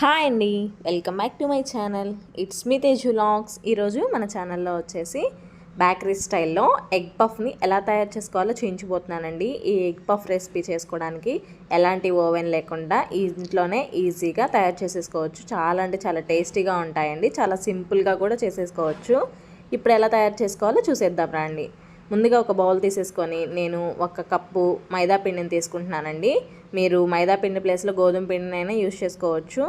Hi అండి. Welcome back to my channel. It's me Teju logs. ఈరోజు మన ఛానల్లో వచ్చేసి బేకరీ స్టైల్లో ఎగ్ పఫ్ని ఎలా తయారు చేసుకోవాలో చూపించబోతున్నానండి ఈ ఎగ్ పఫ్ రెసిపీ చేసుకోవడానికి ఎలాంటి ఓవెన్ లేకుండా ఈ ఇంట్లోనే ఈజీగా తయారు చేసేసుకోవచ్చు. చాలా అంటే చాలా టేస్టీగా ఉంటాయండి. చాలా సింపుల్గా కూడా చేసేసుకోవచ్చు. ఇప్పుడు ఎలా తయారు చేసుకోవాలో చూసేద్దాం రండి. ముందుగా ఒక బౌల్ తీసేసుకొని నేను ఒక కప్పు మైదా పిండిని తీసుకుంటున్నానండి. మీరు మైదా పిండి ప్లేస్లో గోధుమ పిండినైనా యూస్ చేసుకోవచ్చు.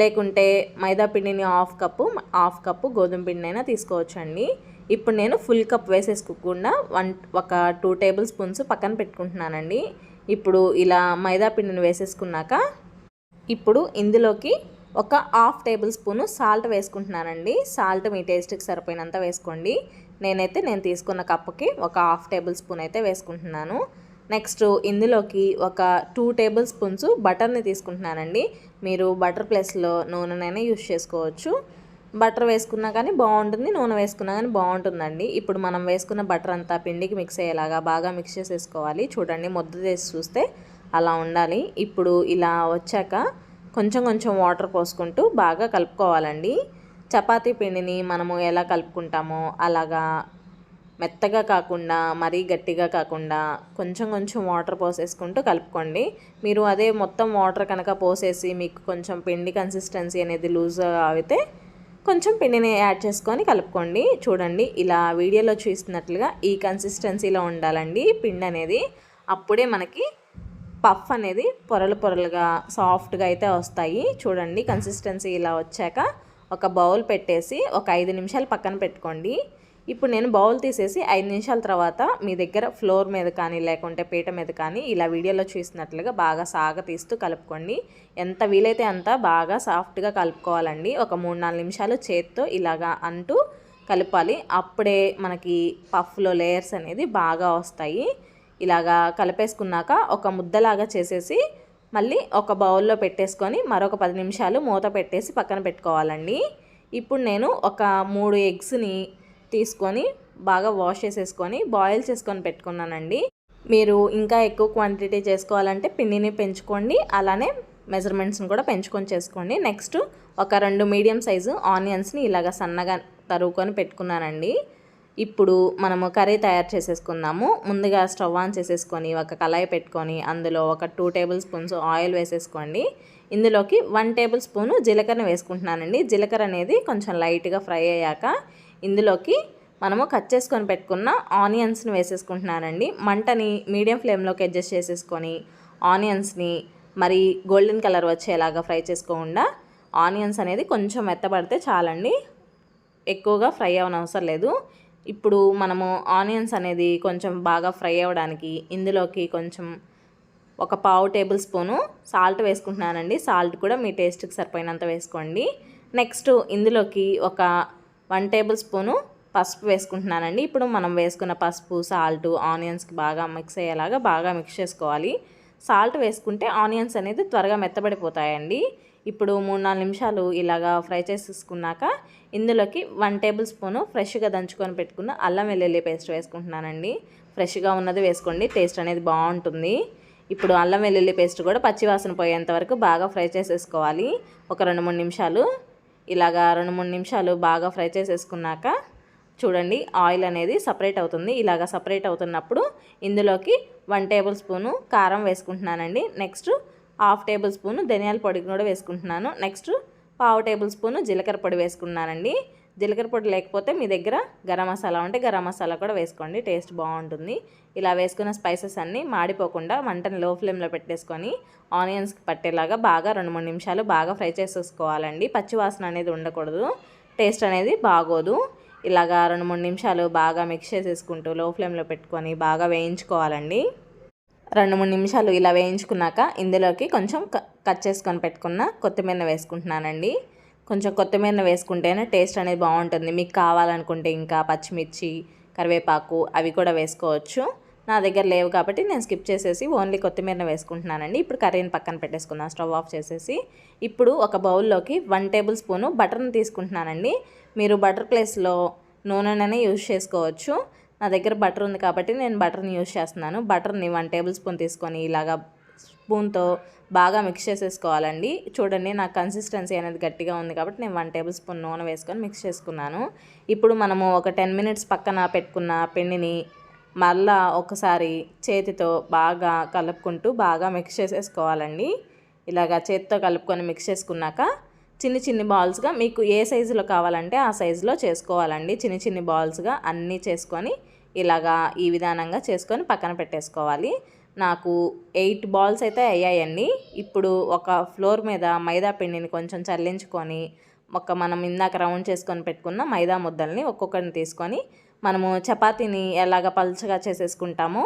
లేకుంటే మైదా పిండిని హాఫ్ కప్పు హాఫ్ కప్పు గోధుమ పిండినైనా తీసుకోవచ్చు అండి ఇప్పుడు నేను ఫుల్ కప్ వేసేసుకోకుండా వన్ ఒక టూ టేబుల్ స్పూన్స్ పక్కన పెట్టుకుంటున్నానండి. ఇప్పుడు ఇలా మైదా పిండిని వేసేసుకున్నాక ఇప్పుడు ఇందులోకి ఒక హాఫ్ టేబుల్ స్పూన్ సాల్ట్ వేసుకుంటున్నానండి. సాల్ట్ మీ టేస్ట్కి సరిపోయినంత వేసుకోండి. నేనైతే నేను తీసుకున్న కప్పుకి ఒక హాఫ్ టేబుల్ స్పూన్ అయితే వేసుకుంటున్నాను. నెక్స్ట్ ఇందులోకి ఒక టూ టేబుల్ స్పూన్స్ బటర్ని తీసుకుంటున్నానండి. మీరు బటర్ ప్లేస్లో నూనెనైనా యూస్ చేసుకోవచ్చు. బటర్ వేసుకున్నా కానీ బాగుంటుంది నూనె వేసుకున్నా కానీ బాగుంటుందండి. ఇప్పుడు మనం వేసుకున్న బటర్ అంతా పిండికి మిక్స్ అయ్యేలాగా బాగా మిక్స్ చేసేసుకోవాలి. చూడండి ముద్ద చేసి చూస్తే అలా ఉండాలి. ఇప్పుడు ఇలా వచ్చాక కొంచెం కొంచెం వాటర్ పోసుకుంటూ బాగా కలుపుకోవాలండి. చపాతీ పిండిని మనము ఎలా కలుపుకుంటామో అలాగా మెత్తగా కాకుండా మరీ గట్టిగా కాకుండా కొంచెం కొంచెం వాటర్ పోసేసుకుంటూ కలుపుకోండి. మీరు అదే మొత్తం వాటర్ కనుక పోసేసి మీకు కొంచెం పిండి కన్సిస్టెన్సీ అనేది లూజ్ అయితే కొంచెం పిండిని యాడ్ చేసుకొని కలుపుకోండి. చూడండి ఇలా వీడియోలో చూస్తున్నట్లుగా ఈ కన్సిస్టెన్సీలో ఉండాలండి. పిండి అనేది అప్పుడే మనకి పఫ్ అనేది పొరలు పొరలుగా సాఫ్ట్గా అయితే వస్తాయి. చూడండి కన్సిస్టెన్సీ ఇలా వచ్చాక ఒక బౌల్ పెట్టేసి ఒక ఐదు నిమిషాలు పక్కన పెట్టుకోండి. ఇప్పుడు నేను బౌల్ తీసేసి ఐదు నిమిషాల తర్వాత మీ దగ్గర ఫ్లోర్ మీద కానీ లేకుంటే పీట మీద కానీ ఇలా వీడియోలో చూసినట్లుగా బాగా సాగ తీస్తూ కలుపుకోండి. ఎంత వీలైతే అంత బాగా సాఫ్ట్గా కలుపుకోవాలండి. ఒక మూడు నాలుగు నిమిషాలు చేత్తో ఇలాగా అంటూ కలపాలి. అప్పుడే మనకి పఫ్లో లేయర్స్ అనేది బాగా వస్తాయి. ఇలాగా కలిపేసుకున్నాక ఒక ముద్దలాగా చేసేసి మళ్ళీ ఒక బౌల్లో పెట్టేసుకొని మరొక పది నిమిషాలు మూత పెట్టేసి పక్కన పెట్టుకోవాలండి. ఇప్పుడు నేను ఒక మూడు ఎగ్స్ని తీసుకొని బాగా వాష్ చేసేసుకొని బాయిల్ చేసుకొని పెట్టుకున్నానండి. మీరు ఇంకా ఎక్కువ క్వాంటిటీ చేసుకోవాలంటే పిండిని పెంచుకోండి అలానే మెజర్మెంట్స్ని కూడా పెంచుకొని చేసుకోండి. నెక్స్ట్ ఒక రెండు మీడియం సైజు ఆనియన్స్ని ఇలాగ సన్నగా తరువుకొని పెట్టుకున్నానండి. ఇప్పుడు మనము కర్రీ తయారు చేసేసుకుందాము. ముందుగా స్టవ్ ఆన్ చేసేసుకొని ఒక కళాయి పెట్టుకొని అందులో ఒక టూ టేబుల్ స్పూన్స్ ఆయిల్ వేసేసుకోండి. ఇందులోకి వన్ టేబుల్ స్పూను జీలకర్ర వేసుకుంటున్నానండి. జీలకర్ర అనేది కొంచెం లైట్గా ఫ్రై అయ్యాక ఇందులోకి మనము కట్ చేసుకొని పెట్టుకున్న ఆనియన్స్ని వేసేసుకుంటున్నానండి. మంటని మీడియం ఫ్లేమ్లోకి అడ్జస్ట్ చేసేసుకొని ఆనియన్స్ని మరి గోల్డెన్ కలర్ వచ్చేలాగా ఫ్రై చేసుకోకుండా ఆనియన్స్ అనేది కొంచెం మెత్తబడితే చాలండి. ఎక్కువగా ఫ్రై అవ్వనవసరం లేదు. ఇప్పుడు మనము ఆనియన్స్ అనేది కొంచెం బాగా ఫ్రై అవ్వడానికి ఇందులోకి కొంచెం ఒక పావు టేబుల్ స్పూను సాల్ట్ వేసుకుంటున్నానండి. సాల్ట్ కూడా మీ టేస్ట్కి సరిపోయినంత వేసుకోండి. నెక్స్ట్ ఇందులోకి ఒక వన్ టేబుల్ స్పూను పసుపు వేసుకుంటున్నానండి. ఇప్పుడు మనం వేసుకున్న పసుపు సాల్ట్ ఆనియన్స్కి బాగా మిక్స్ అయ్యేలాగా బాగా మిక్స్ చేసుకోవాలి. సాల్ట్ వేసుకుంటే ఆనియన్స్ అనేది త్వరగా మెత్తబడిపోతాయండి. ఇప్పుడు మూడు నాలుగు నిమిషాలు ఇలాగా ఫ్రై చేసేసుకున్నాక ఇందులోకి వన్ టేబుల్ స్పూను ఫ్రెష్గా దంచుకొని పెట్టుకున్న అల్లం వెల్లుల్లి పేస్ట్ వేసుకుంటున్నానండి. ఫ్రెష్గా ఉన్నది వేసుకోండి టేస్ట్ అనేది బాగుంటుంది. ఇప్పుడు అల్లం వెల్లుల్లి పేస్ట్ కూడా పచ్చివాసన పోయేంత వరకు బాగా ఫ్రై చేసేసుకోవాలి. ఒక రెండు మూడు నిమిషాలు ఇలాగా రెండు మూడు నిమిషాలు బాగా ఫ్రై చేసేసుకున్నాక చూడండి ఆయిల్ అనేది సపరేట్ అవుతుంది. ఇలాగ సపరేట్ అవుతున్నప్పుడు ఇందులోకి వన్ టేబుల్ స్పూను కారం వేసుకుంటున్నానండి. నెక్స్ట్ హాఫ్ టేబుల్ స్పూను ధనియాల పొడి కూడా వేసుకుంటున్నాను. నెక్స్ట్ పావు టేబుల్ స్పూను జీలకర్ర పొడి వేసుకున్నానండి. జీలకర్ర పొడి లేకపోతే మీ దగ్గర గరం మసాలా ఉంటే గరం మసాలా కూడా వేసుకోండి టేస్ట్ బాగుంటుంది. ఇలా వేసుకున్న స్పైసెస్ అన్నీ మాడిపోకుండా మంటని లో ఫ్లేమ్లో పెట్టేసుకొని ఆనియన్స్కి పట్టేలాగా బాగా రెండు మూడు నిమిషాలు బాగా ఫ్రై చేసేసుకోవాలండి. పచ్చివాసన అనేది ఉండకూడదు టేస్ట్ అనేది బాగోదు. ఇలాగా రెండు మూడు నిమిషాలు బాగా మిక్స్ చేసేసుకుంటూ లో ఫ్లేమ్లో పెట్టుకొని బాగా వేయించుకోవాలండి. రెండు మూడు నిమిషాలు ఇలా వేయించుకున్నాక ఇందులోకి కొంచెం కట్ చేసుకొని పెట్టుకున్న కొత్తిమీర వేసుకుంటున్నానండి. కొంచెం కొత్తిమీర వేసుకుంటేనే టేస్ట్ అనేది బాగుంటుంది. మీకు కావాలనుకుంటే ఇంకా పచ్చిమిర్చి కరివేపాకు అవి కూడా వేసుకోవచ్చు. నా దగ్గర లేవు కాబట్టి నేను స్కిప్ చేసేసి ఓన్లీ కొత్తిమీర వేసుకుంటున్నానండి. ఇప్పుడు కర్రీని పక్కన పెట్టేసుకుందాం. స్టవ్ ఆఫ్ చేసేసి ఇప్పుడు ఒక బౌల్లోకి వన్ టేబుల్ స్పూను బటర్ని తీసుకుంటున్నానండి. మీరు బటర్ ప్లేస్లో నూనెననే యూజ్ చేసుకోవచ్చు. నా దగ్గర బటర్ ఉంది కాబట్టి నేను బటర్ని యూజ్ చేస్తున్నాను. బటర్ని వన్ టేబుల్ స్పూన్ తీసుకొని ఇలాగా స్పూన్తో బాగా మిక్స్ చేసేసుకోవాలండి. చూడండి నా కన్సిస్టెన్సీ అనేది గట్టిగా ఉంది కాబట్టి నేను వన్ టేబుల్ స్పూన్ నూనె వేసుకొని మిక్స్ చేసుకున్నాను. ఇప్పుడు మనము ఒక టెన్ మినిట్స్ పక్కన పెట్టుకున్న పిండిని మళ్ళా ఒకసారి చేతితో బాగా కలుపుకుంటూ బాగా మిక్స్ చేసేసుకోవాలండి. ఇలాగా చేతితో కలుపుకొని మిక్స్ చేసుకున్నాక చిన్ని చిన్ని బాల్స్గా మీకు ఏ సైజులో కావాలంటే ఆ సైజులో చేసుకోవాలండి. చిన్ని చిన్ని బాల్స్గా అన్నీ చేసుకొని ఇలాగా ఈ విధానంగా చేసుకొని పక్కన పెట్టేసుకోవాలి. నాకు ఎయిట్ బాల్స్ అయితే అయ్యాయండి. ఇప్పుడు ఒక ఫ్లోర్ మీద మైదా పిండిని కొంచెం చల్లించుకొని ఒక మనం ఇందాక రౌండ్ చేసుకొని పెట్టుకున్న మైదా ముద్దల్ని ఒక్కొక్కరిని తీసుకొని మనము చపాతీని ఎలాగ పల్చగా చేసేసుకుంటామో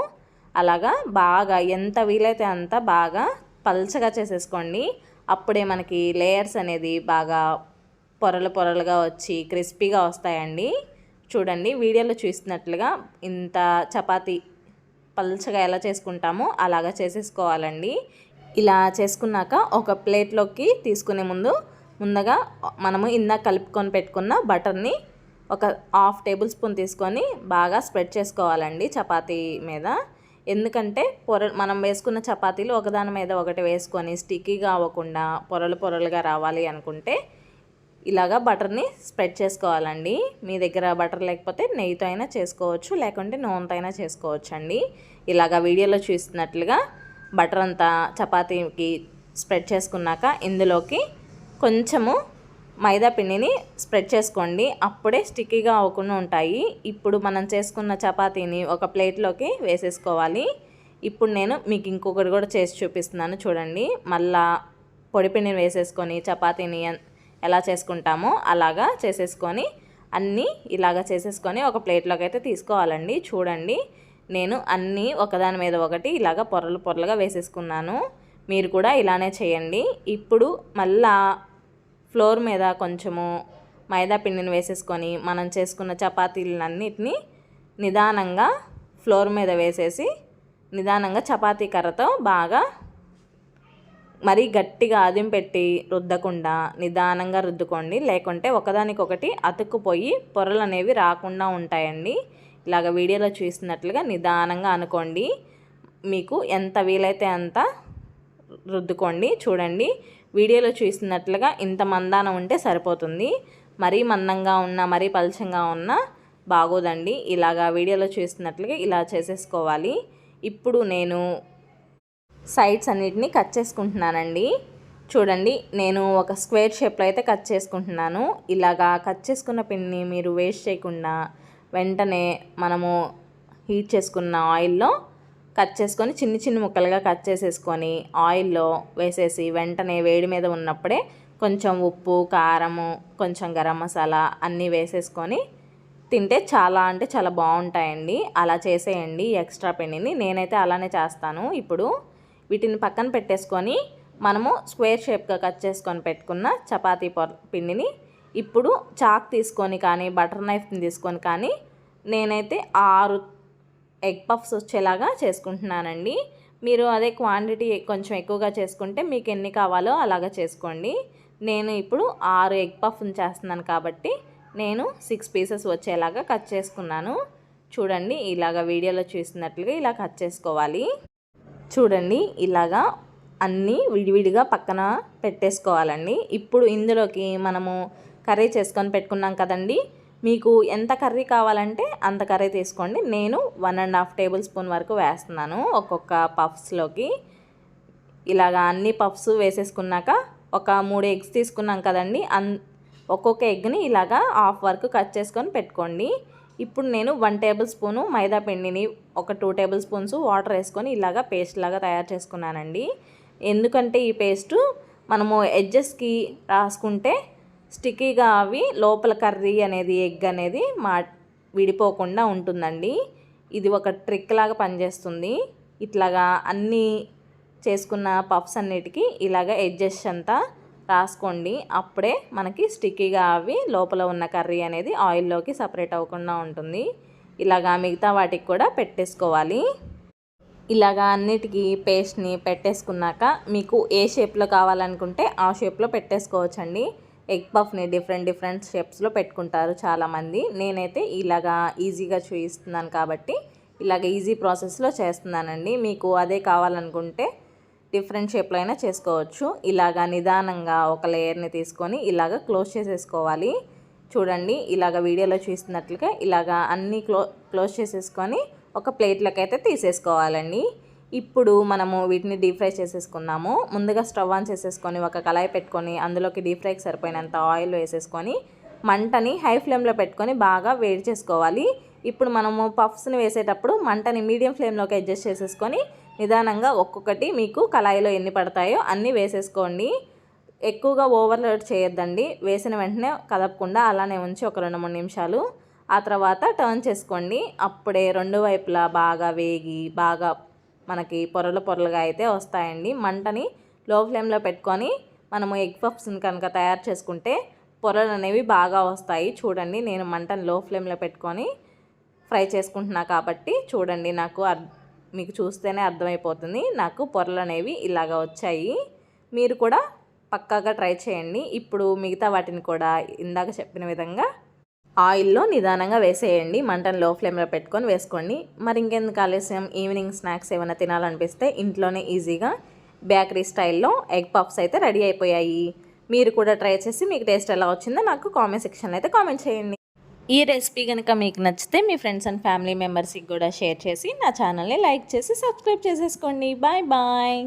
అలాగా బాగా ఎంత వీలైతే అంత బాగా పల్చగా చేసేసుకోండి. అప్పుడే మనకి లేయర్స్ అనేది బాగా పొరలు పొరలుగా వచ్చి క్రిస్పీగా వస్తాయండి. చూడండి వీడియోలో చూస్తున్నట్లుగా ఇంత చపాతి పల్చగా ఎలా చేసుకుంటామో అలాగా చేసేసుకోవాలండి. ఇలా చేసుకున్నాక ఒక ప్లేట్లోకి తీసుకునే ముందు ముందుగా మనము ఇందాక కలుపుకొని పెట్టుకున్న బటర్ని ఒక హాఫ్ టేబుల్ స్పూన్ తీసుకొని బాగా స్ప్రెడ్ చేసుకోవాలండి చపాతీ మీద. ఎందుకంటే పొర మనం వేసుకున్న చపాతీలు ఒకదాని మీద ఒకటి వేసుకొని స్టిక్కీగా అవ్వకుండా పొరలు పొరలుగా రావాలి అనుకుంటే ఇలాగా బటర్ని స్ప్రెడ్ చేసుకోవాలండి. మీ దగ్గర బటర్ లేకపోతే నెయ్యితో అయినా చేసుకోవచ్చు లేకుంటే నూనెతో అయినా చేసుకోవచ్చు అండి ఇలాగా వీడియోలో చూస్తున్నట్లుగా బటర్ అంతా చపాతీకి స్ప్రెడ్ చేసుకున్నాక ఇందులోకి కొంచెము మైదా పిండిని స్ప్రెడ్ చేసుకోండి. అప్పుడే స్టిక్కీగా అవ్వకుండా ఉంటాయి. ఇప్పుడు మనం చేసుకున్న చపాతీని ఒక ప్లేట్లోకి వేసేసుకోవాలి. ఇప్పుడు నేను మీకు ఇంకొకటి కూడా చేసి చూపిస్తున్నాను చూడండి. మళ్ళా పొడి పిండిని వేసేసుకొని చపాతీని ఎలా చేసుకుంటామో అలాగా చేసేసుకొని అన్నీ ఇలాగా చేసేసుకొని ఒక ప్లేట్లోకి అయితే తీసుకోవాలండి. చూడండి. నేను అన్నీ ఒకదాని మీద ఒకటి ఇలాగ పొరలు పొరలుగా వేసేసుకున్నాను. మీరు కూడా ఇలానే చేయండి. ఇప్పుడు మళ్ళా ఫ్లోర్ మీద కొంచెము మైదా పిండిని వేసేసుకొని మనం చేసుకున్న చపాతీలన్నిటిని నిదానంగా ఫ్లోర్ మీద వేసేసి నిదానంగా చపాతీ కర్రతో బాగా మరీ గట్టిగా ఆదిం పెట్టి రుద్దకుండా నిదానంగా రుద్దుకోండి. లేకుంటే ఒకదానికొకటి అతుక్కుపోయి పొరలు అనేవి రాకుండా ఉంటాయండి. ఇలాగ వీడియోలో చూసినట్లుగా నిదానంగా అనుకోండి. మీకు ఎంత వీలైతే అంత రుద్దుకోండి. చూడండి. వీడియోలో చూసినట్లుగా ఇంత మందానం ఉంటే సరిపోతుంది. మరీ మందంగా ఉన్నా మరీ పలచంగా ఉన్న బాగోదండి. ఇలాగా వీడియోలో చూసినట్లుగా ఇలా చేసేసుకోవాలి. ఇప్పుడు నేను సైడ్స్ అన్నిటిని కట్ చేసుకుంటున్నానండి. చూడండి నేను ఒక స్క్వేర్ షేప్లో అయితే కట్ చేసుకుంటున్నాను. ఇలాగా కట్ చేసుకున్న పిన్ని మీరు వేస్ట్ చేయకుండా వెంటనే మనము హీట్ చేసుకున్న ఆయిల్లో కట్ చేసుకొని చిన్న చిన్న ముక్కలుగా కట్ చేసేసుకొని ఆయిల్లో వేసేసి వెంటనే వేడి మీద ఉన్నప్పుడే కొంచెం ఉప్పు కారము కొంచెం గరం మసాలా అన్నీ వేసేసుకొని తింటే చాలా అంటే చాలా బాగుంటాయండి. అలా చేసేయండి ఎక్స్ట్రా పిండిని. నేనైతే అలానే చేస్తాను. ఇప్పుడు వీటిని పక్కన పెట్టేసుకొని మనము స్క్వేర్ షేప్గా కట్ చేసుకొని పెట్టుకున్న చపాతీ పిండిని ఇప్పుడు చాక్ తీసుకొని కానీ బటర్ నైఫ్ని తీసుకొని కానీ నేనైతే ఆరు ఎగ్ పఫ్స్ వచ్చేలాగా చేసుకుంటున్నానండి. మీరు అదే క్వాంటిటీ కొంచెం ఎక్కువగా చేసుకుంటే మీకు ఎన్ని కావాలో అలాగా చేసుకోండి. నేను ఇప్పుడు ఆరు ఎగ్ పఫ్ని చేస్తున్నాను కాబట్టి నేను సిక్స్ పీసెస్ వచ్చేలాగా కట్ చేసుకున్నాను. చూడండి ఇలాగ వీడియోలో చూసినట్లుగా ఇలా కట్ చేసుకోవాలి. చూడండి ఇలాగా అన్నీ విడివిడిగా పక్కన పెట్టేసుకోవాలండి. ఇప్పుడు ఇందులోకి మనము కర్రీ చేసుకొని పెట్టుకున్నాం కదండి మీకు ఎంత కర్రీ కావాలంటే అంత కర్రీ తీసుకోండి. నేను one and half tablespoon వరకు వేస్తున్నాను ఒక్కొక్క పఫ్స్లోకి ఇలాగా అన్ని పఫ్స్ వేసేసుకున్నాక ఒక మూడు ఎగ్స్ తీసుకున్నాం కదండి. అన్ ఒక్కొక్క ఎగ్ని ఇలాగా హాఫ్ వరకు కట్ చేసుకొని పెట్టుకోండి. ఇప్పుడు నేను వన్ టేబుల్ స్పూను మైదా పిండిని ఒక టూ టేబుల్ స్పూన్స్ వాటర్ వేసుకొని ఇలాగా పేస్ట్ లాగా తయారు చేసుకున్నానండి. ఎందుకంటే ఈ పేస్టు మనము ఎడ్జెస్కి రాసుకుంటే స్టిక్కీగా అవి లోపల కర్రీ అనేది ఎగ్ అనేది మా విడిపోకుండా ఉంటుందండి. ఇది ఒక ట్రిక్ లాగా పనిచేస్తుంది. ఇట్లాగా అన్నీ చేసుకున్న పఫ్స్ అన్నిటికీ ఇలాగ ఎడ్జెస్ అంతా రాసుకోండి. అప్పుడే మనకి స్టిక్కీగా అవి లోపల ఉన్న కర్రీ అనేది ఆయిల్లోకి సపరేట్ అవ్వకుండా ఉంటుంది. ఇలాగా మిగతా వాటికి కూడా పెట్టేసుకోవాలి. ఇలాగా అన్నిటికీ పేస్ట్ని పెట్టేసుకున్నాక మీకు ఏ షేప్లో కావాలనుకుంటే ఆ షేప్లో పెట్టేసుకోవచ్చండి. ఎగ్ పఫ్ని డిఫరెంట్ డిఫరెంట్ షేప్స్లో పెట్టుకుంటారు చాలామంది. నేనైతే ఇలాగా ఈజీగా చూపిస్తున్నాను కాబట్టి ఇలాగ ఈజీ ప్రాసెస్లో చేస్తున్నానండి. మీకు అదే కావాలనుకుంటే డిఫరెంట్ షేప్లో అయినా చేసుకోవచ్చు. ఇలాగా నిదానంగా ఒక లేయర్ని తీసుకొని ఇలాగ క్లోజ్ చేసేసుకోవాలి. చూడండి ఇలాగ వీడియోలో చూస్తున్నట్లుగా ఇలాగా అన్నీ క్లో క్లోజ్ చేసేసుకొని ఒక ప్లేట్లోకి అయితే తీసేసుకోవాలండి. ఇప్పుడు మనము వీటిని డీప్ ఫ్రై చేసేసుకుందాము. ముందుగా స్టవ్ ఆన్ చేసేసుకొని ఒక కళాయి పెట్టుకొని అందులోకి డీప్ ఫ్రైకి సరిపోయినంత ఆయిల్ వేసేసుకొని మంటని హై ఫ్లేమ్లో పెట్టుకొని బాగా వేడి చేసుకోవాలి. ఇప్పుడు మనము పఫ్స్ని వేసేటప్పుడు మంటని మీడియం ఫ్లేమ్లోకి అడ్జస్ట్ చేసేసుకొని నిదానంగా ఒక్కొక్కటి మీకు కళాయిలో ఎన్ని పడతాయో అన్నీ వేసేసుకోండి. ఎక్కువగా ఓవర్లోడ్ చేయొద్దండి. వేసిన వెంటనే కదపకుండా అలానే ఉంచి ఒక రెండు మూడు నిమిషాలు. ఆ తర్వాత టర్న్ చేసుకోండి. అప్పుడే రెండు వైపులా బాగా వేగి బాగా మనకి పొరలు పొరలుగా అయితే వస్తాయండి. మంటని లో ఫ్లేమ్లో పెట్టుకొని మనము ఎగ్ పఫ్స్ని కనుక తయారు చేసుకుంటే పొరలు అనేవి బాగా వస్తాయి. చూడండి నేను మంటను లో ఫ్లేమ్లో పెట్టుకొని ఫ్రై చేసుకుంటున్నా కాబట్టి చూడండి నాకు అర్ మీకు చూస్తేనే అర్థమైపోతుంది. నాకు పొరలు అనేవి ఇలాగ వచ్చాయి. మీరు కూడా పక్కాగా ట్రై చేయండి. ఇప్పుడు మిగతా వాటిని కూడా ఇందాక చెప్పిన విధంగా ఆయిల్లో నిదానంగా వేసేయండి. మంటను లో ఫ్లేమ్లో పెట్టుకొని వేసుకోండి. మరి ఇంకెందుకు ఆలస్యం? ఈవినింగ్ స్నాక్స్ ఏమైనా తినాలనిపిస్తే ఇంట్లోనే ఈజీగా బేకరీ స్టైల్లో ఎగ్ పఫ్స్ అయితే రెడీ అయిపోయాయి. మీరు కూడా ట్రై చేసి మీకు టేస్ట్ ఎలా వచ్చిందో నాకు కామెంట్ సెక్షన్లో అయితే కామెంట్ చేయండి. ఈ రెసిపీ కనుక మీకు నచ్చితే మీ ఫ్రెండ్స్ అండ్ ఫ్యామిలీ మెంబర్స్కి కూడా షేర్ చేసి నా ఛానల్ని లైక్ చేసి సబ్స్క్రైబ్ చేసేసుకోండి. Bye bye.